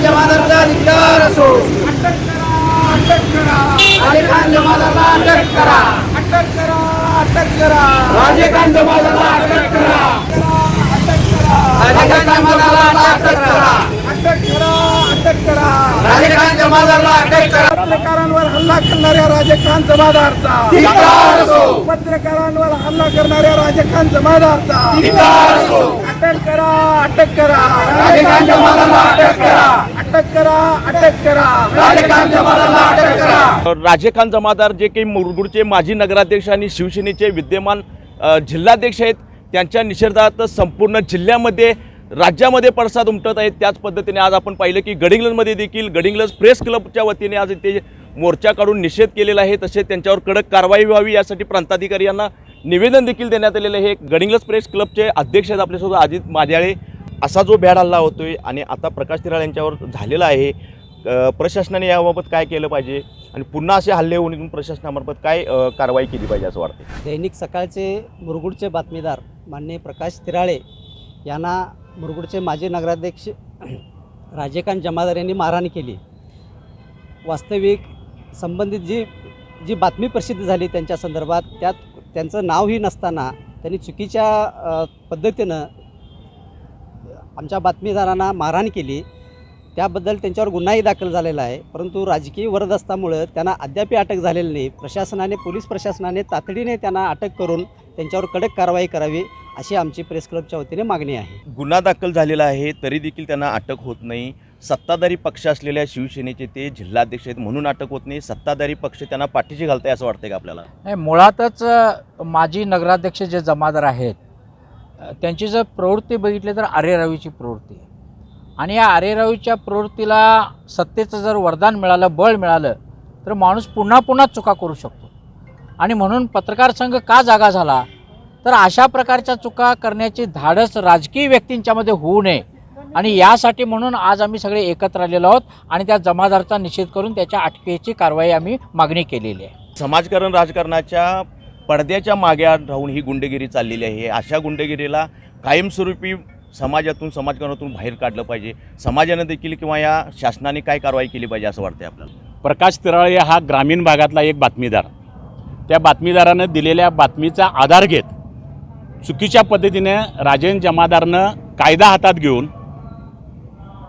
खान जमादारचा धिक्कार असो अटक करा अटक करा राजे खान जमादारला अटक करा अटक करा अटक करा राजे खान जमादारला अटक करा अटक करा राजे खान जमादारला अटक करा अटक करा अटक करा राजे खान जमादारला अटक करा पत्रकारांवर हल्ला करणाऱ्या राजखान जमादारचा. धिक्कार असो. पत्रकारांवर हल्ला करणाऱ्या राजखान जमादारचा. अटक करा अटक करा. राजे खान जमादारला अटक करा. अटक करा अटक करा. राजे खान जमादारला अटक करा. राजेखान जमादार जे काही मुरगुडचे माजी नगराध्यक्ष आणि शिवसेनेचे विद्यमान जिल्हाध्यक्ष आहेत त्यांच्या निषेधार्थ संपूर्ण जिल्ह्यामध्ये राज्यामध्ये पडसाद उमटत आहेत. त्याच पद्धतीने आज आपण पाहिलं की गडिंग्लजमध्ये देखील गडिंग्लज प्रेस क्लबच्या वतीने आज ते मोर्चा काढून निषेध केलेला आहे. तसेच त्यांच्यावर कडक कारवाई व्हावी यासाठी प्रांताधिकारी यांना निवेदन देखील देण्यात आलेलं आहे. गडिंग्लज प्रेस क्लबचे अध्यक्ष आहेत. आपल्यासोबत अजित माझ्याळे असा जो भ्याड हल्ला होतो आहे आणि आता प्रकाश तिराळ यांच्यावर झालेला आहे. प्रशासनाने याबाबत काय केलं पाहिजे? आणि पुन्हा असे हल्ले होऊन इथून प्रशासनामार्फत काय कारवाई केली पाहिजे असं वाटतं दैनिक सकाळचे मुरगुडचे बातमीदार मान्य प्रकाश तिराळे यांना मुरगुडचे माजी नगराध्यक्ष राजेकांत जमादार यांनी मारहाण केली. वास्तविक संबंधित जी जी बातमी प्रसिद्ध झाली त्यांच्या संदर्भात त्यात त्यांचं नावही नसताना त्यांनी चुकीच्या पद्धतीनं आमच्या बातमीदारांना मारहाण केली. त्याबद्दल त्यांच्यावर गुन्हाही दाखल झालेला आहे. परंतु राजकीय वरदस्तामुळं त्यांना अद्यापही अटक झालेली नाही. प्रशासनाने पोलीस प्रशासनाने तातडीने त्यांना अटक करून त्यांच्यावर कडक कारवाई करावी अशी आमची प्रेस क्लबच्या वतीने मागणी आहे. गुन्हा दाखल झालेला आहे तरी देखील त्यांना अटक होत नाही. सत्ताधारी पक्ष असलेल्या शिवसेनेचे ते जिल्हाध्यक्ष आहेत म्हणून अटक होत नाही. सत्ताधारी पक्ष त्यांना पाठीशी घालताय असं वाटतंय का आपल्याला? नाही मुळातच माजी नगराध्यक्ष जे जमादार आहेत त्यांची जर प्रवृत्ती बघितली तर आरेरावीची प्रवृत्ती आणि या आरेरावीच्या प्रवृत्तीला सत्तेचं जर वरदान मिळालं बळ मिळालं तर माणूस पुन्हा पुन्हा चुका करू शकतो. आणि म्हणून पत्रकार संघ का जागा झाला? तर अशा प्रकारच्या चुका करण्याची धाडस राजकीय व्यक्तींच्यामध्ये होऊ नये. आणि यासाठी म्हणून आज आम्ही सगळे एकत्र आलेलो आहोत आणि त्या जमादारचा निषेध करून त्याच्या अटकेची कारवाई आम्ही मागणी केलेली आहे. समाजकारण राजकारणाच्या पडद्याच्या मागे राहून ही गुंडगिरी चाललेली आहे. अशा गुंडगिरीला कायमस्वरूपी समाजातून समाजकारणातून बाहेर काढलं पाहिजे. समाजानं देखील किंवा या शासनाने काय कारवाई केली पाहिजे असं वाटतंय आपल्याला? प्रकाश तिराळे हा ग्रामीण भागातला एक बातमीदार. त्या बातमीदारानं दिलेल्या बातमीचा आधार घेत चुकीच्या पद्धतीने राजेन जमादारनं कायदा हातात घेऊन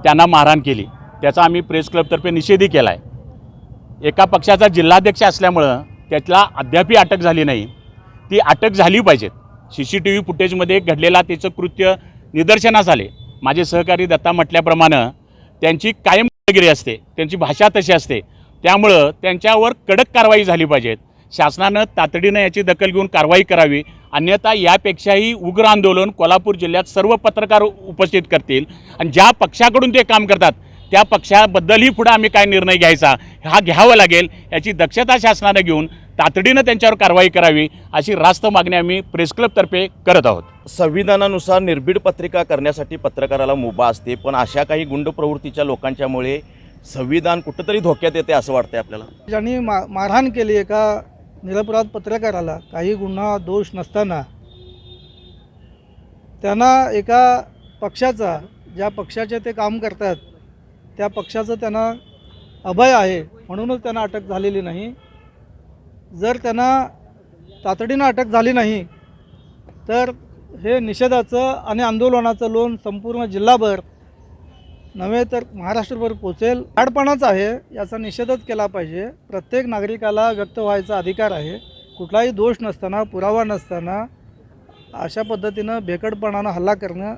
त्यांना मारहाण केली. त्याचा आम्ही प्रेस क्लबतर्फे निषेधही केला आहे एका पक्षाचा जिल्हाध्यक्ष असल्यामुळं त्याला अद्यापही अटक झाली नाही. ती अटक झाली पाहिजेत. सी सी टी व्ही फुटेजमध्ये घडलेला त्याचं कृत्य निदर्शनास आले. माझे सहकारी दत्ता म्हटल्याप्रमाणे त्यांची कायम गुंडगिरी असते त्यांची भाषा तशी असते. त्यामुळं त्यांच्यावर कडक कारवाई झाली पाहिजेत. शासनानं तातडीनं याची दखल घेऊन कारवाई करावी अन्यथा यापेक्षाही उग्र आंदोलन कोल्हापूर जिल्ह्यात सर्व पत्रकार उपस्थित करतील. आणि ज्या पक्षाकडून ते काम करतात त्या पक्षाबद्दलही पुढे आम्ही काय निर्णय घ्यायचा हा घ्यावा लागेल याची दक्षता शासनानं घेऊन तातडीनं त्यांच्यावर कारवाई करावी अशी रास्त मागणी आम्ही प्रेस क्लबतर्फे करत आहोत. संविधानानुसार निर्भीड पत्रिका करण्यासाठी पत्रकाराला मुभा असते पण अशा काही गुंड प्रवृत्तीच्या लोकांच्यामुळे संविधान कुठंतरी धोक्यात येते असं वाटतंय आपल्याला. ज्यांनी मा मारहाण केली एका निरपराध पत्रकाराला काही गुन्हा दोष नसताना त्यांना एका पक्षाचा ज्या पक्षाचे ते काम करतात त्या पक्षाचं त्यांना अभय आहे म्हणूनच त्यांना अटक झालेली नाही. जर त्यांना तातडीनं अटक झाली नाही तर हे निषेधाचं आणि आंदोलनाचं लोन संपूर्ण जिल्हाभर नव्हे तर महाराष्ट्रभर पोचेल. आडपणाच आहे याचा निषेधच केला पाहिजे. प्रत्येक नागरिकाला व्यक्त व्हायचा अधिकार आहे. कुठलाही दोष नसताना पुरावा नसताना अशा पद्धतीनं बेकडपणानं हल्ला करणं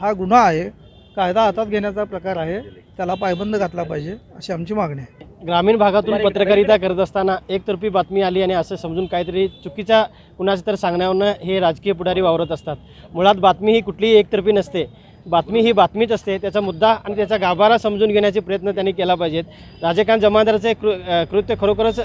हा गुन्हा आहे. कायदा हातात घेण्याचा प्रकार आहे. त्याला पायबंद घातला पाहिजे अशी आमची मागणी आहे. ग्रामीण भागातून पत्रकारिता करत असताना एकतर्फी बातमी आली आणि असं समजून काहीतरी चुकीच्या कुणाचं तर सांगण्यावरनं हे राजकीय पुढारी वावरत असतात. मुळात बातमी ही कुठलीही एकतर्फी नसते. बातमी ही बातमीच असते. त्याचा मुद्दा आणि त्याचा गाभारा समजून घेण्याचे प्रयत्न त्यांनी केला पाहिजेत. राजकांत जमादाराचे कृ कृत्य खरोखरच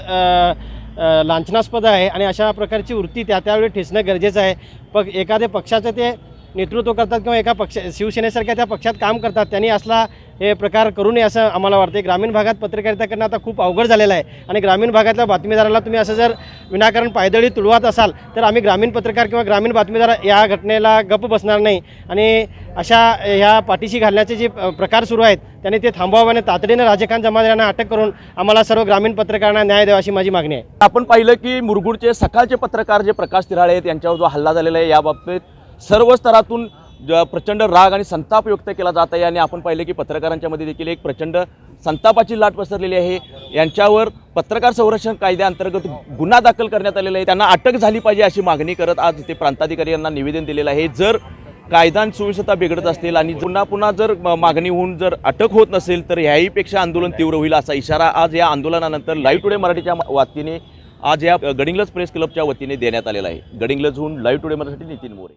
लांछनास्पद आहे आणि अशा प्रकारची वृत्ती त्या त्यावेळी ठेचणं गरजेचं आहे. पग एखाद्या पक्षाचं ते नेतृत्व करतात किंवा एका पक्ष शिवसेनेसारख्या त्या पक्षात काम करतात त्यांनी असला हे प्रकार करू नये असं आम्हाला वाटते ग्रामीण भागात पत्रकारिता करणं आता खूप अवघड झालेलं आहे. आणि ग्रामीण भागातल्या बातमीदाराला तुम्ही असं जर विनाकारण पायदळी तुडवत असाल तर आम्ही ग्रामीण पत्रकार किंवा ग्रामीण बातमीदार या घटनेला गप्प बसणार नाही. आणि अशा ह्या पाठीशी घालण्याचे जे प्रकार सुरू आहेत त्यांनी ते थांबवावं आणि तातडीनं राजकांत जमादारांना अटक करून आम्हाला सर्व ग्रामीण पत्रकारांना न्याय द्यावा अशी माझी मागणी आहे. आपण पाहिलं की मुरगुडचे सकाळचे पत्रकार जे प्रकाश तिराळे आहेत यांच्यावर जो हल्ला झालेला आहे याबाबतीत सर्व स्तरातून प्रचंड राग आणि संताप व्यक्त केला जात आहे आणि आपण पाहिलं की पत्रकारांच्यामध्ये देखील एक प्रचंड संतापाची लाट पसरलेली आहे. यांच्यावर पत्रकार संरक्षण कायद्याअंतर्गत गुन्हा दाखल करण्यात आलेला आहे. त्यांना अटक झाली पाहिजे अशी मागणी करत आज इथे प्रांताधिकारी यांना निवेदन दिलेलं आहे. जर कायदा आणि सुव्यवस्था बिघडत असतील आणि पुन्हा पुन्हा जर मागणी होऊन जर अटक होत नसेल तर ह्याहीपेक्षा आंदोलन तीव्र होईल असा इशारा आज या आंदोलनानंतर लाईव्ह टुडे मराठीच्या वतीने आज या गडिंग्लज प्रेस क्लबच्या वतीने देण्यात आलेला आहे. गडिंग्लजहून लाईव्ह टुडे मराठी नितीन मोरे.